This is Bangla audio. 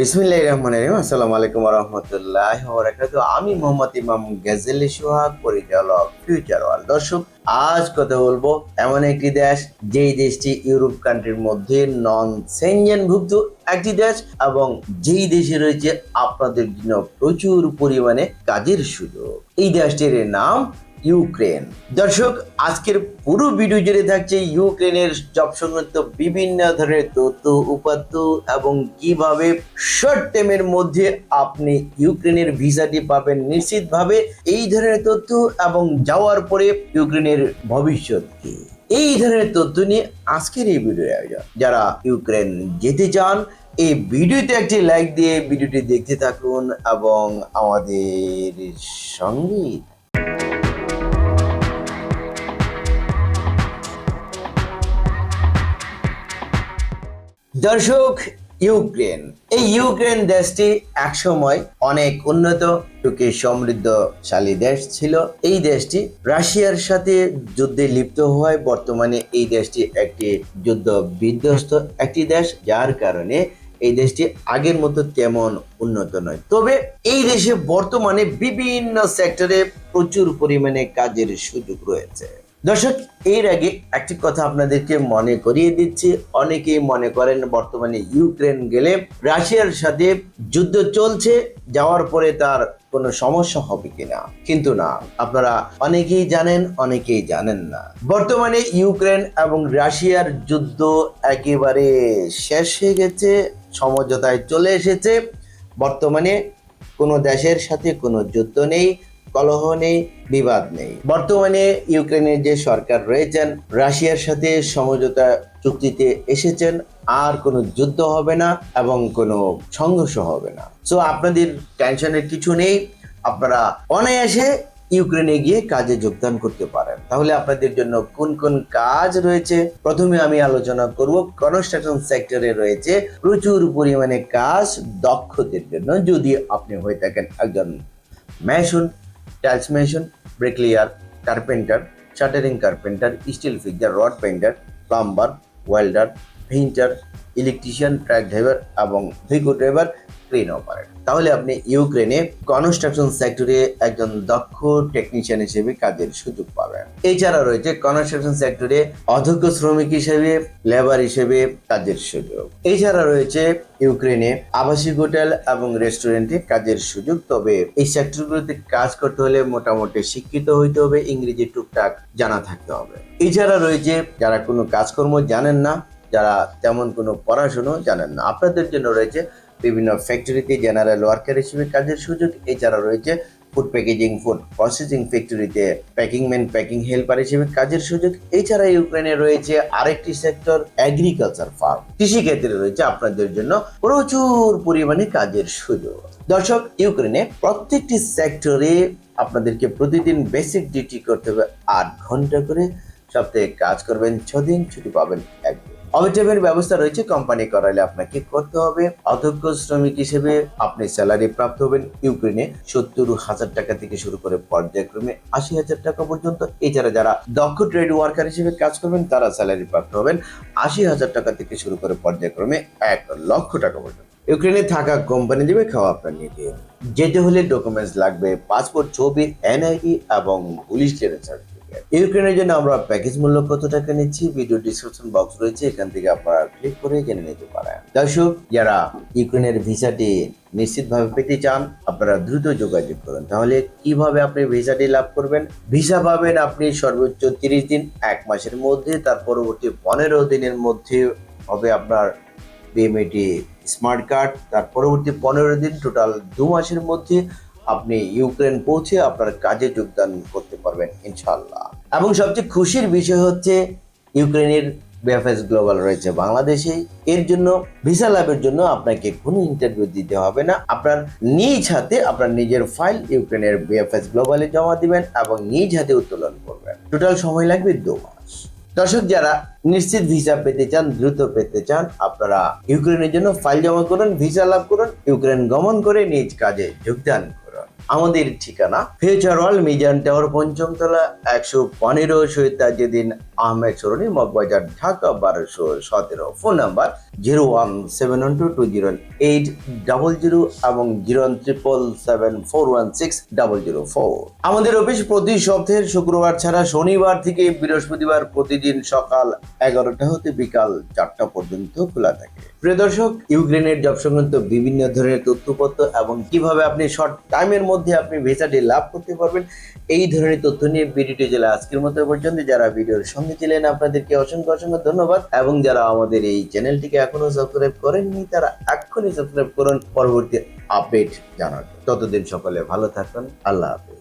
বিসমিল্লাহির রহমানির রহিম। আসসালামু আলাইকুম রাহমাতুল্লাহি ওয়া বারাকাতুহু আমি মোহাম্মদ ইমাম গাজেলি সোহাগ, পরিচালক ফিউচার ওয়ার্ল্ড দর্শক, আজ কথা বলব এমন একটি দেশ, যেই দেশটি ইউরোপ কান্ট্রির মধ্যে নন সেনজেন ভুক্ত একটি দেশ এবং যেই দেশে রয়েছে আপনাদের জন্য প্রচুর পরিমাণে কাজের সুযোগ। এই দেশটির নাম ইউক্রেন। দর্শক, আজকের পুরো ভিডিও জুড়ে থাকছে ইউক্রেনের জব সংক্রান্ত বিভিন্ন ধরনের তথ্য, উপাত্ত এবং কীভাবে শর্ট টাইমের মধ্যে আপনি ইউক্রেনের ভিসাটি পাবেন নিশ্চিতভাবে এই ধরনের তথ্য এবং যাওয়ার পরে ইউক্রেনের ভবিষ্যৎ কি এই ধরনের তথ্য নিয়ে আজকের এই ভিডিও আয়োজন। যারা ইউক্রেন যেতে চান, এই ভিডিওতে একটি লাইক দিয়ে ভিডিওটি দেখতে থাকুন এবং আমাদের সঙ্গেই দর্শক, ইউক্রেন। এই ইউক্রেন দেশটি একসময় অনেক উন্নত সুখী সমৃদ্ধশালী দেশ ছিল। এই দেশটি রাশিয়ার সাথে যুদ্ধে লিপ্ত হওয়ায় বর্তমানে এই দেশটি একটি যুদ্ধ বিধ্বস্ত একটি দেশ, যার কারণে এই দেশটি আগের মতো তেমন উন্নত নয়। তবে এই দেশে বর্তমানে বিভিন্ন সেক্টরে প্রচুর পরিমাণে কাজের সুযোগ রয়েছে। দর্শক, এর আগে একটি কথা আপনাদেরকে মনে করিয়ে দিচ্ছি। অনেকেই মনে করেন বর্তমানে ইউক্রেন গেলে রাশিয়ার সাথে যুদ্ধ চলছে, যাওয়ার পরে তার কোনো সমস্যা হবে কিনা? কিন্তু না, আপনারা অনেকেই জানেন অনেকেই জানেন না। বর্তমানে ইউক্রেন এবং রাশিয়ার যুদ্ধ একেবারে শেষ হয়ে গেছে, সমঝোতায় চলে এসেছে। বর্তমানে কোনো দেশের সাথে কোনো যুদ্ধ নেই কলহ নেই বিবাদ নেই। বর্তমানে ইউক্রেনের যে সরকার রয়েছেন, রাশিয়ার সাথে সমঝোতা চুক্তিতে এসেছেন, আর কোনো যুদ্ধ হবে না এবং কোনো সংঘর্ষ হবে না। সো আপনাদের টেনশনের কিছু নেই। আপনারা অনায়াসে ইউক্রেনে গিয়ে কাজে যোগদান করতে পারেন। তাহলে আপনাদের জন্য কোন কোন কাজ রয়েছে? প্রথমে আমি আলোচনা করব কনস্ট্রাকশন সেক্টরে রয়েছে প্রচুর পরিমাণে কাজ দক্ষদের জন্য। যদি আপনি হয়ে থাকেন একজন mason tiles mason bricklayer carpenter shuttering carpenter steel fixer rod painter plumber welder painter electrician truck driver এবং ভিগো ড্রাইভার ক্রেন অপারেটর তাহলে আপনি ইউক্রেনে কনস্ট্রাকশন সেক্টরে একজন দক্ষ টেকনিশিয়ান হিসেবে কাজের সুযোগ পাবেন। এছাড়া রয়েছে কনস্ট্রাকশন সেক্টরে অধ্যক্ষ শ্রমিক হিসেবে লেবার হিসেবে কাজের সুযোগ। এছাড়া রয়েছে ইউক্রেনে আবাসিক হোটেল এবং রেস্টুরেন্টে কাজের সুযোগ। তবে এই সেক্টরগুলোতে কাজ করতে হলে মোটামুটি শিক্ষিত হইতে হবে, ইংরেজি টুকটাক জানা থাকতে হবে। এছাড়া রয়েছে, যারা কোনো কাজকর্ম জানেন না যারা তেমন কোনো পড়াশুনো জানেন না। আপনাদের জন্য রয়েছে বিভিন্ন ফ্যাক্টরিতে জেনারেল ওয়ার্কার হিসেবে কাজের সুযোগ, এছাড়া রয়েছে ফুড প্যাকেজিং ফুড প্রসেসিং ফ্যাক্টরিতে প্যাকিং ম্যান প্যাকিং হেল্পার হিসেবে কাজের সুযোগ। এছাড়া ইউক্রেনে রয়েছে আরেকটি সেক্টর এগ্রিকালচার ফার্ম কৃষিক্ষেত্রে রয়েছে আপনাদের জন্য প্রচুর পরিমাণে কাজের সুযোগ। দর্শক, ইউক্রেনে প্রত্যেকটি সেক্টরে আপনাদেরকে প্রতিদিন বেসিক ডিউটি করতে হবে আট ঘণ্টা করে। সপ্তাহে কাজ করবেন, ছদিন ছুটি পাবেন একদিন ওভারটাইমের ব্যবস্থা রয়েছে কোম্পানি করালে আপনাকে করতে হবে। অধ্যক্ষ শ্রমিক হিসেবে আপনি স্যালারি প্রাপ্ত হবেন ইউক্রেনে। সত্তর হাজার টাকা থেকে শুরু করে পর্যায়ক্রমে আশি হাজার টাকা পর্যন্ত। এছাড়া যারা দক্ষ ট্রেড ওয়ার্কার হিসেবে কাজ করবেন, তারা স্যালারি প্রাপ্ত হবেন আশি হাজার টাকা থেকে শুরু করে পর্যায়ক্রমে এক লক্ষ টাকা পর্যন্ত। ইউক্রেনে থাকা কোম্পানি দেবে, খাওয়া আপনার নিজে যেতে হলে ডকুমেন্টস লাগবে পাসপোর্ট ছবি এনআইডি এবং পুলিশ ক্লিয়ারেন্স ইউক্রেনের জন্য আমরা প্যাকেজ মূল্য কত টাকা নিচ্ছি? ভিডিও ডিসক্রিপশন বক্স রয়েছে, এখান থেকে আপনারা ক্লিক করে জেনে নিতে পারেন। দর্শক, যারা ইউক্রেনের ভিসাটি নিশ্চিতভাবে পেতে চান, আপনারা দ্রুত যোগাযোগ করুন। তাহলে কীভাবে আপনি ভিসাটি লাভ করবেন? ভিসা পাবেন আপনি সর্বোচ্চ তিরিশ দিন, এক মাসের মধ্যে, তার পরবর্তী পনেরো দিনের মধ্যে হবে আপনার বিএমএটি স্মার্ট কার্ড তার পরবর্তী পনেরো দিন টোটাল দু মাসের মধ্যে আপনি ইউক্রেন পৌঁছে আপনার কাজে যোগদান করতে পারবেন ইনশাল্লাহ এবং সবচেয়ে খুশির বিষয় হচ্ছে, ইউক্রেনের বিএফএস গ্লোবাল রয়েছে বাংলাদেশে। এর জন্য ভিসা লাভের জন্য আপনাকে কোনো ইন্টারভিউ দিতে হবে না। আপনার নিজ হাতে আপনার নিজের ফাইল ইউক্রেনের বিএফএস গ্লোবালে জমা দিবেন এবং নিজ হাতে উত্তোলন করবেন। টোটাল সময় লাগবে দু মাস। দর্শক, যারা নিশ্চিত ভিসা পেতে চান, দ্রুত পেতে চান, আপনারা ইউক্রেনের জন্য ফাইল জমা করুন ভিসা লাভ করুন, ইউক্রেন গমন করে নিজ কাজে যোগদান আমাদের ঠিকানা ফিউচার ওয়াল মিজান টাওয়ার পঞ্চমতলা একশো পনেরো সৈতাজুদ্দিন তাজুদ্দিন আহমেদ সরণি, মগবাজার, ঢাকা, বারোশো সতেরো। Phone number zero one seven one two two zero eight double zero এবং zero one triple seven four one six double zero four. আমাদের অফিস প্রতি সপ্তাহের শুক্রবার ছাড়া শনিবার থেকে বৃহস্পতিবার প্রতিদিন সকাল এগারোটা হতে বিকাল চারটা পর্যন্ত খোলা থাকে। প্রিয় দর্শক, ইউক্রেনের জব সংক্রান্ত বিভিন্ন ধরনের তথ্যপত্র এবং কীভাবে আপনি শর্ট টাইমের মধ্যে আপনি ভিসাটি লাভ করতে পারবেন, এই ধরনের তথ্য নিয়ে ভিডিওটি জেলা আজকের মতো পর্যন্ত। যারা ভিডিওর সঙ্গে ছিলেন আপনাদেরকে অসংখ্য অসংখ্য ধন্যবাদ। এবং যারা আমাদের এই চ্যানেলটিকে এখনও সাবস্ক্রাইব করেননি, তারা এখনই সাবস্ক্রাইব করুন। পরবর্তী আপডেট জানার। ততদিন সকলে ভালো থাকুন আল্লাহ হাফেজ।